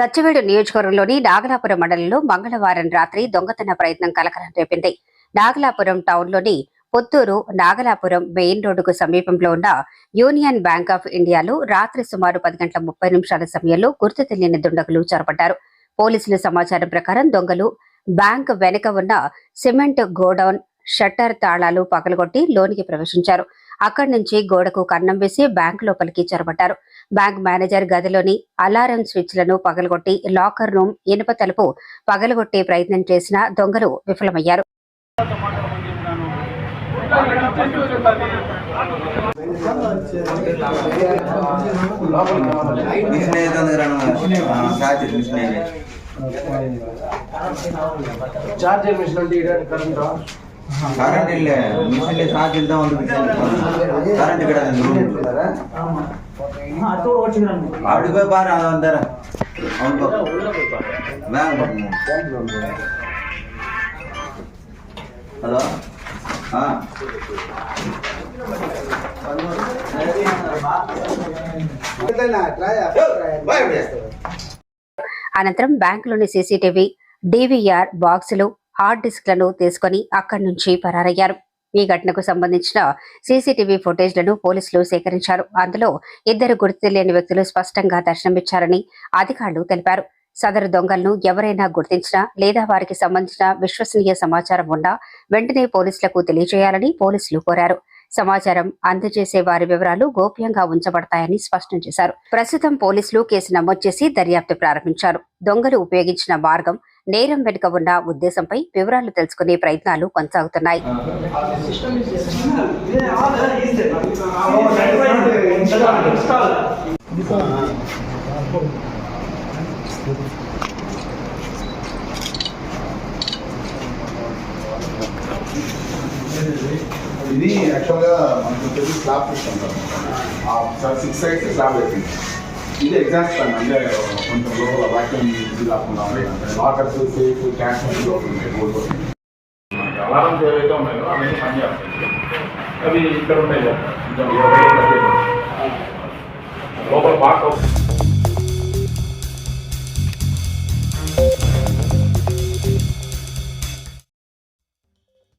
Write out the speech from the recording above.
సత్యవేడు నియోజకవర్గంలోని నాగలాపురం మండలంలో మంగళవారం రాత్రి దొంగతన ప్రయత్నం కలకలం రేపింది. నాగలాపురం టౌన్లోని పుత్తూరు నాగలాపురం మెయిన్ రోడ్డుకు సమీపంలో ఉన్న యూనియన్ బ్యాంక్ ఆఫ్ ఇండియాలో రాత్రి సుమారు పది గంటల ముప్పై నిమిషాల సమయంలో గుర్తు తెలియని దుండగులు చొరబడ్డారు. పోలీసుల సమాచారం ప్రకారం దొంగలు బ్యాంక్ వెనుక ఉన్న సిమెంట్ గోడౌన్ షట్టర్ తాళాలు పగలగొట్టి లోనికి ప్రవేశించారు. అక్కడి నుంచి గోడకు కన్నం వేసి బ్యాంక్ లోపలికి చొరబట్టారు బ్యాంక్ మేనేజర్ గదిలోని అలారం స్విచ్లను పగలగొట్టి లాకర్ రూమ్ ఇనుప తలుపు పగలగొట్టే ప్రయత్నం చేసిన దొంగలు విఫలమయ్యారు. మిషన్ మిషన్ கரண்ட் இல்ல. மிஷின்ல சார்ஜில் தான் வந்து கரண்ட் கிடையாது அந்த பாரு அவன் வந்தார ஹலோ? అనంతరం బ్యాంకులోని సీసీటీవీ డీవీఆర్ బాక్సులు హార్డ్ డిస్క్లను తీసుకుని అక్కడి నుంచి పరారయ్యారు. ఈ ఘటనకు సంబంధించిన సీసీటీవీ ఫుటేజ్లను పోలీసులు సేకరించారు. అందులో ఇద్దరు గుర్తు తెలియని వ్యక్తులు స్పష్టంగా దర్శనమిచ్చారని అధికారులు తెలిపారు. సదరు దొంగలను ఎవరైనా గుర్తించినా లేదా వారికి సంబంధించిన విశ్వసనీయ సమాచారం ఉన్నా వెంటనే పోలీసులకు తెలియజేయాలని పోలీసులు కోరారు. సమాచారం అందజేసే వారి వివరాలు గోప్యంగా ఉంచబడతాయని స్పష్టం చేశారు. ప్రస్తుతం పోలీసులు కేసు నమోదు చేసి దర్యాప్తు ప్రారంభించారు. దొంగలు ఉపయోగించిన మార్గం నేరం వెనుక ఉన్న ఉద్దేశంపై వివరాలు తెలుసుకునే ప్రయత్నాలు కొనసాగుతున్నాయి. ఇది యాక్చువల్గా మనకు వచ్చేసి slab system sir six sides slab పెట్టింది ఇది ఎగ్జాస్ట్ ఫ్యాన్ అంటే కొంచెం లోపల వాక్యూమ్ ఇది కాకుండా లాకర్స్ సేఫ్ క్యాష్ లోపల మనకి అలారమ్స్ ఏవైతే ఉన్నాయో అవన్నీ పనిచేస్తాయి అవి ఇక్కడ ఉంటాయి కదా. కొంచెం లోపల బాక్స్